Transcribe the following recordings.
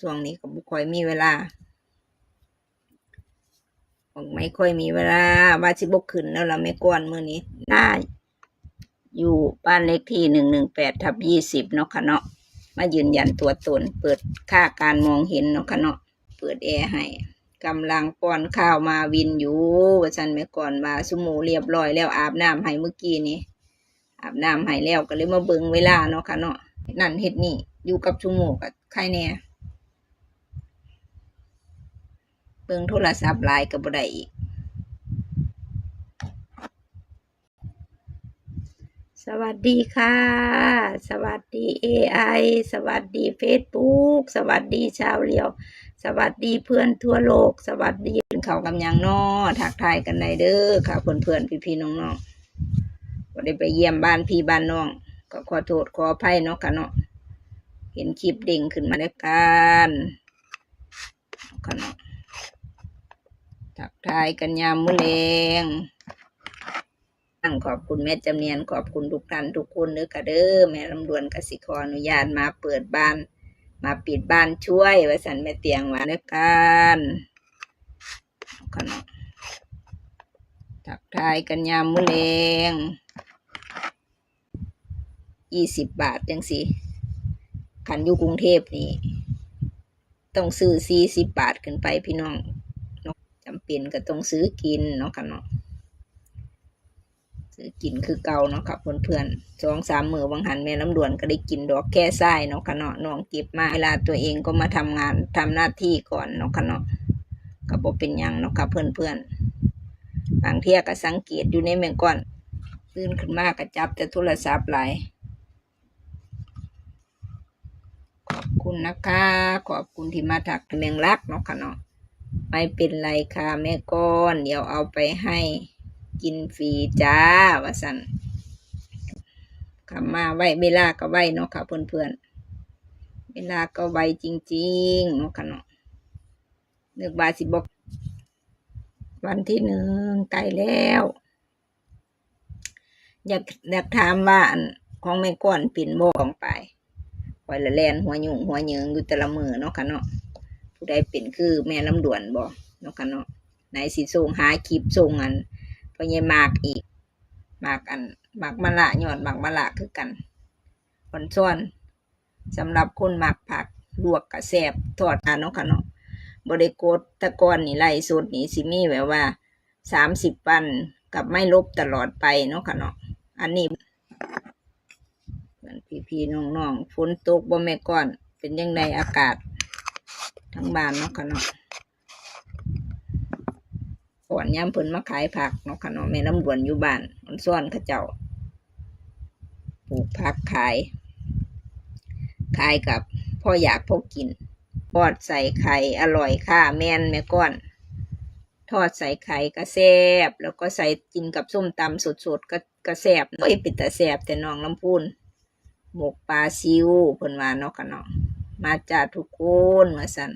ช่วงนี้ก็บ่ค่อยมีเวลาไม่ค่อยมีเวลาว่าสิบกขึ้นแล้วล่ะแม่ก่อนมือนี้น้าอยู่บ้านเลขที่หนึ่งหนึ่งแปดทับยี่สิบเนาะค่ะเนาะมายืนยันตัวตน เปิดค่าการมองเห็นเนาะค่ะเนาะเปิดแอร์ให้กำลังป้อนข้าวมาวินอยู่ว่าฉันแม่ก่อนมาสุหมูเรียบร้อยแล้วอาบน้ำให้เมื่อกี้นี้อาบน้ำให้แล้วก็เลยมาเบิ่งเวลาเนาะค่ะเนาะนั่นเฮ็ดนี่อยู่กับสุหมูกับใครแน่เบิ่งโทรศัพท์ไลน์ก็บ่ได้อีก สวัสดีค่ะ สวัสดี AI สวัสดี Facebook สวัสดีชาวเลียว สวัสดีเพื่อนทั่วโลก สวัสดีเขากำยังนอทักทายกันได้เด้อค่ะเพื่อนเพื่อนพี่พี่ๆน้องน้องๆก็ได้ไปเยี่ยมบ้านพี่บ้านน้อง ก็ขอโทษขออภัยเนาะค่ะเนาะเห็นคลิปเด้งขึ้นมาแล้วกันค่ะเนาะ ทักทายกันยามมื้อแลงตั้งขอบคุณแม่จำเนียนขอบคุณทุกท่านทุกคนเด้อกระเด้อแม่ลำดวนกสิขออนุญาตมาเปิดบ้าน มาปิดบ้านช่วยว่าสันแม่เตียงมาด้วยกันขนมทักทายกันยามมื้อแรงยี่สิบบาทจังสิขันอยู่กรุงเทพนี่ต้องซื้อสี่สิบบาทขึ้นไปพี่น้อง เนาะจำเป็นก็ต้องซื้อกินเนาะค่ะเนาะซื้อกินคือเก่าเนาะค่ะเพื่อนๆสองสามมือบางหันแม่ลำดวนก็ได้กินดอกแค่ไส้เนาะค่ะเนาะน้องเก็บมาเวลาตัวเองก็มาทำงานทำหน้าที่ก่อนเนาะค่ะเนาะก็บ่เป็นยังเนาะค่ะเพื่อนๆบางเที่ยก็สังเกตอยู่ในแมงก่อนตื่นขึ้นมากก็จับแต่โทรศัพท์หลขอบคุณนะคะ ขอบคุณที่มาถักแมงลักเนาะค่ะเนาะ ไม่เป็นไรค่ะแม่ก้อน เดี๋ยวเอาไปให้กินฟรีจ้าว่าสันคำมาไว้เวลาก็ไว้เนาะค่ะเพื่อนๆ เวลาก็ไวจริงๆเนาะค่ะเนาะเลือกบาสิบอกวันที่หนึ่งใกล้แล้ว อยากอยากถามว่าของแม่ก้อนปิ่นโบของไปคอยละแลนหัวหยุ่งหัวเยิงอยู่แต่ละมือเนาะค่ะเนาะ ผู้ใดเป็นคือแม่ลำดวนบ่เนาะค่ะเนาะไหนสิส่งหาคลิปส่งอันพอใหญ่มากอีกมากอันมากมะละยอดมากมะละคือกันผลส่วนสำหรับคนมักผักลวกกระแซบทอดอะเนาะค่ะเนาะบริโกดตะกอนนี่ไล่สุดนี่สิมีแบบว่าสามสิบปันกับไม่ลบตลอดไปเนาะค่ะเนาะอันนี้พี่พี่ๆน้องๆฝนตกบ่แม่ก่อน เป็นยังไงอากาศ ทั้งบ้านเนาะค่ะเนาะก่อนย่ำเพิ่นมาขายผักเนาะค่ะเนาะแม่น้ำดวนอยู่บ้านมันซ่อนเขาเจ้าปลูกผักขาย ขายกับพ่ออยากพ่อกินทอดใส่ไข่อร่อยค่ะแม่นแม่ก้อน ทอดใส่ไข่ก็แซบแล้วก็ใส่กินกับส้มตำสดๆก็ก็แซบเอ้ยเป็นแต่แซบแต่น้องลำพูนหมกปลาซิวเพิ่นว่าเนาะค่ะเนาะ มาจาทุกคนมาสั่น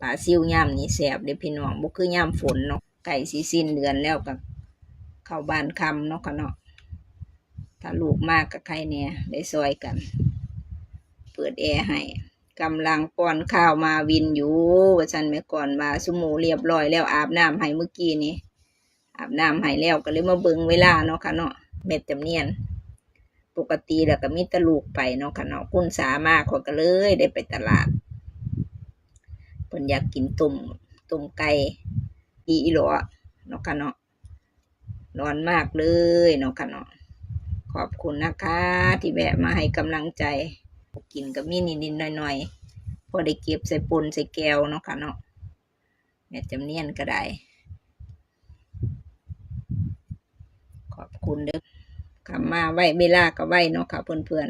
ปลาซิวย่ำนี่แสบเด้พี่น้องบ่คือย่ำฝนเนาะไก่สิสิ้นเดือนแล้วก็เข้าบ้านคำเนาะค่ะเนาะถ้าลูกมากกับใครเนี่ยได้ซอยกัน เปิดแอร์ให้กำลังป้อนข้าวมาวินอยู่ว่าฉันแม่ก่อนมาสุหมูเรียบร้อยแล้วอาบน้ำให้เมื่อกี้นี้อาบน้ำให้แล้วก็เลยมาเบิ่งเวลาเนาะค่ะเนาะเม็ดจำเนียน ปกติแล้วก็มีแตลูกไปเนาะค่ะเนาะคุณสามากเขาก็เลยได้ไปตลาดเพิ่นอยากกินตุ่มตุ่มไก่อีอีหลอเนาะค่ะเนาะร้อนมากเลยเนาะค่ะเนาะขอบคุณนะคะ ที่แวะมาให้กำลังใจ กินก็มีนิดๆหน่อยๆพอได้เก็บใส่ปนใส่แก้วเนาะค่ะเนาะแม่จำเนียนก็ได้ขอบคุณเด้อ คำมาไว้เวลาก็ไว้เนาะค่ะเพื่อน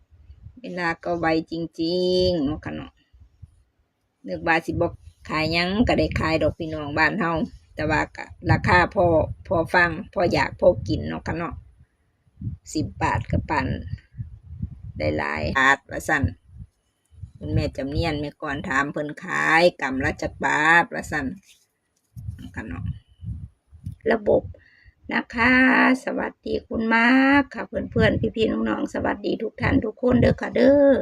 ๆเวลาก็ไวจริงๆเนาะค่ะเนาะเลือกบาสิบอกขายยังก็ได้ขายดอกพี่น้องบ้านเฮาแต่ว่าราคาพอพอฟังพออยากพอกินเนาะค่ะเนาะสิบบาทกับปันได้หลายบาทว่าสั่นคุณแม่จำเนียนแม่ก่อนถามเพิ่นขายกำละจักบาทว่าสั่นเนาะค่ะเนาะระบบ นะคะ สวัสดีคุณมากค่ะ เพื่อนๆ พี่ๆน้องๆสวัสดีทุกท่านทุกคนเด้อค่ะเด้อ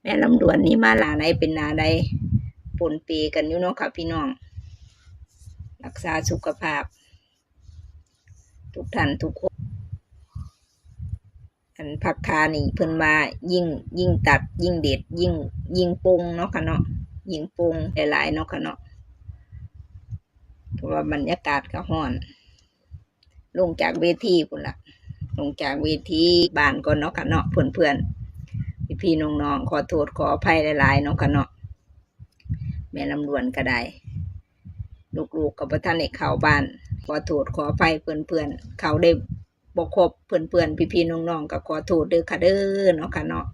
แม่ลำดวนนี่มาหลาใดเป็นนาใดปนเปกันอยู่เนาะค่ะพี่น้อง รักษาสุขภาพ ทุกท่านทุกคนอันผักคานี่เพิ่นว่ายิ่งยิ่งตัดยิ่งเด็ด ยิ่งยิ่งปรุงเนาะค่ะเนาะยิ่งปรุงหลายๆเนาะค่ะเนาะเพราะว่าบรรยากาศก็ร้อน ลงจากเวทีพุ่นละลงจากเวทีบ้านก่อนเนาะค่ะเนาะเพื่อนๆพี่ๆน้องๆขอโทษขออภัยหลายๆเนาะค่ะเนาะแม่ลำดวนก็ได้ลูกๆกับท่านในเข้าวบ้าน ขอโทษขออภัยเพื่อนๆเขาได้บกครบเพื่อนๆพี่ๆน้องๆก็ขอโทษเด้อค่ะเด้อเนาะค่ะเนาะ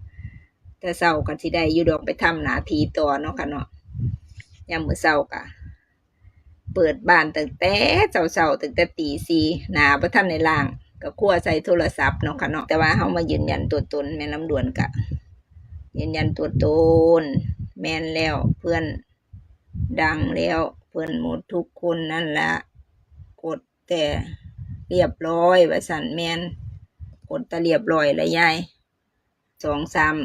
แต่เศร้ากันสิได้อยู่ดอกไปทำหน้าทีต่อเนาะค่ะเนาะยามมือเช้ากะ เปิดบ้านตั้งแต่เช้าๆตั้งแต่ตีสี่หนาบ่ทันในล่างก็ครัวใส่โทรศัพท์เนาะค่ะเนาะแต่ว่าเฮามายืนยันตัวตนแม่น้ำด่วนกะยืนยันตัวตนแม่นแล้วเพื่อนดังแล้วเพื่อนหมดทุกคนนั่นละกดแต่เรียบร้อยว่าสันแมนกดแต่เรียบร้อยแล้วยายสองสาม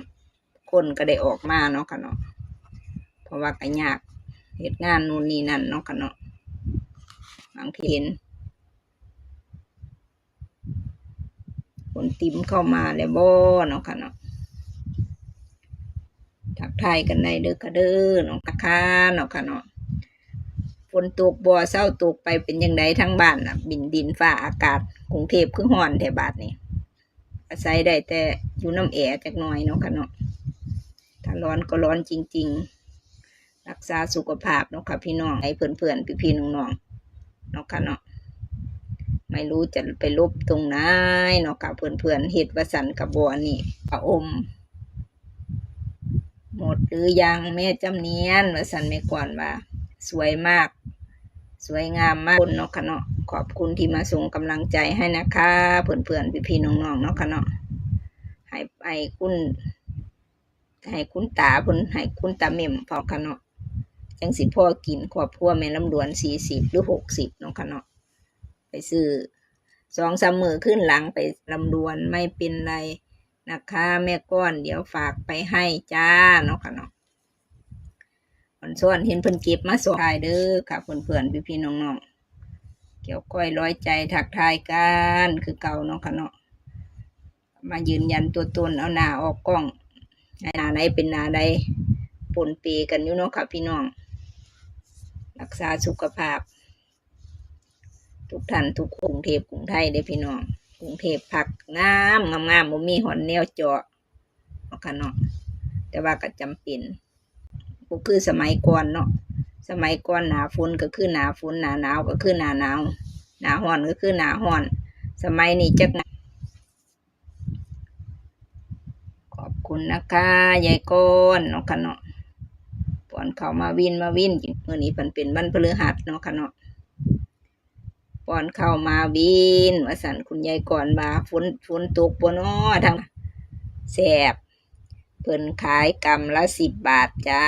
คนก็ได้ออกมาเนาะค่ะเนาะเพราะว่าก็ยากเหตุงานนู่นนี่นั่นเนาะค่ะเนาะ บางทีเห็น คนติมเข้ามาแล้วบ่เนาะค่ะเนาะทักทายกันในเด้อค่ะเด้อเนาะค่ะเนาะค่ะเนาะฝนตกบ่เศร้าตกไปเป็นยังไงทั้งบ้านน่ะ บินดินฟ้าอากาศกรุงเทพคือฮ้อนแถวบาดนี้อาศัยได้แต่อยู่น้ำแอร์จักหน่อยเนาะค่ะเนาะถ้าร้อนก็ร้อนจริง ๆ รักษาสุขภาพเนาะค่ะพี่น้องให้เพื่อนๆพี่ๆน้องๆ เนาะค่ะเนาะไม่รู้จะไปลบตรงไหนเนาะค่ะเพื่อนๆเฮ็ดวสันกับบัวนี่พระอม หมดหรือยังแม่จำเนียนวสันไม่ก่อนว่า สวยมาก สวยงามมากคนเนาะค่ะเนาะขอบคุณที่มาส่งกำลังใจให้นะคะเพื่อนๆพี่ๆน้องๆเนาะค่ะเนาะให้ให้คุณให้คุณตาเพิ่นให้คุณตาเม่มพอค่ะเนาะ จังสิพ่อกินครอบครัวแม่ลำดวนสี่สิบหรือหกสิบเนาะค่ะเนาะไปซื้อสองสามมือขึ้นหลังไปลำดวนไม่เป็นไรนะคะแม่ก้อนเดี๋ยวฝากไปให้จ้าเนาะค่ะเนาะอนส่วนเห็นเพิ่นเก็บมาส่งทายเด้อค่ะเพื่อนๆพี่ๆน้องๆเกี่ยวก้อยร้อยใจทักทายกันคือเก่าเนาะค่ะเนาะมายืนยันตัวตนเอาหน้าออกกล้องหน้าใดเป็นหน้าใดปนเปกันอยู่เนาะค่ะพี่น้อง รักษาสุขภาพ ทุกท่านทุกกรุงเทพกรุงไทยเด้พี่น้องกรุงเทพผักงามงามงามบ่มีหอนแนวเจาะเนาะค่ะเนาะแต่ว่าก็จำเป็นบ่คือสมัยก่อนเนาะสมัยก่อนหนาฝนก็คือหนาฝนหนาหนาวก็คือหนาหนาวหนาร้อนก็คือหนาร้อน สมัยนี้จักหนาขอบคุณนะคะยายก้อนเนาะค่ะเนาะ ปอนเขามาวินมาวินมื้อนี้เพิ่นเป็นวันพฤหัสเนาะค่ะเนาะป้อนเข้ามาวินว่าสันคุณยายก่อนมาฝนฝนตกปนอทางแสบเพิ่นขายกำละสิบบาทจ้า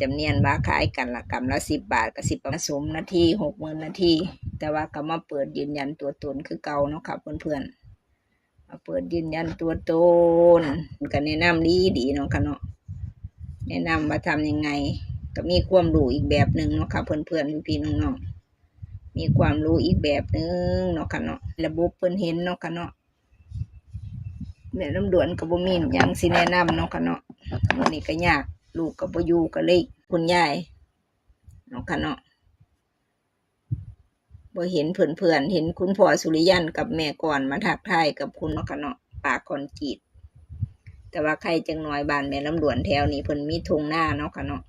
จำเนียนว่าขายกันละกำละสิบบาทกับสิบผสมนาทีหกหมื่นนาทีแต่ว่าก็มาเปิดยืนยันตัวตนคือเก่าเนาะค่ะเพื่อนๆมาเปิดยืนยันตัวตนกันแนะนำดีดีเนาะค่ะเนาะ แนะนำว่าทำยังไง ก็มีความรู้อีกแบบหนึ่งเนาะค่ะเพื่อนๆพี่ๆน้องๆมีความรู้อีกแบบหนึ่งเนาะค่ะเนาะระบบเพิ่นเห็นเนาะค่ะเนาะแม่ลำดวนก็บ่มีหยังสิแนะนำเนาะค่ะเนาะมื้อนี้ก็ยากลูกก็บ่อยู่ก็เลยคุณยายเนาะค่ะเนาะบ่เห็นเพื่อนๆเห็นคุณพ่อสุริยันกับแม่ก่อนมาทักทายกับคุณเนาะค่ะเนาะปากคอนกรีต แต่ว่าใครจังน้อยบ้านแม่ลำดวนแถวนี้เพิ่นมีทุ่งนาเนาะค่ะเนาะ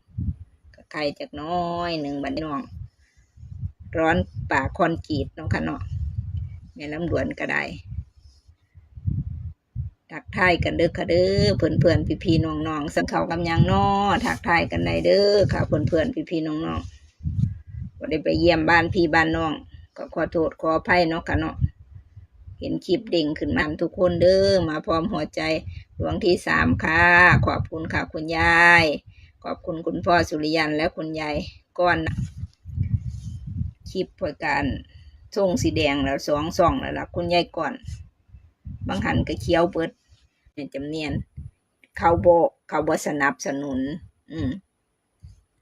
ก็ใครจักน้อยหนึ่งบันน้อง ร้อนป่าคอนกรีตเนาะค่ะเนาะแม่ลำดวนก็ได้ทักทายกันเด้อค่ะเด้อเพื่อนเพื่อนพี่พี่น้องน้องสังเขากำยังนอทักทายกันได้เด้อค่ะเพื่อนเพื่อนพี่พี่น้องน้องก็ได้ไปเยี่ยมบ้านพี่บ้านน้อง ก็ขอโทษขออภัยเนาะค่ะเนาะเห็นคลิปเด้งขึ้นมาทุกคนเด้อมาพร้อมหัวใจ ดวงที่สามค่ะ ขอบคุณค่ะคุณยาย ขอบคุณคุณพ่อสุริยันและคุณยายก้อนคลิปพอการส่งสีแดงแล้วสองสองแล้วล่ะคุณยายก่อน บางหันก็เขียวเปิดเนี่ยจำเนียน เขาโบเขาบสนับสนุน อืม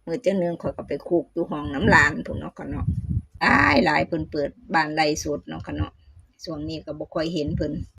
มื้อจังหนึงข่อยก็ไปคุกอยู่ห้องน้ำลานพุ่นเนาะเนาะอ้ายหลายเพิ่นเปิดบานไร่สดเนาะค่ะเนาะช่วงนี้ก็บ่ค่อยเห็นเพิ่น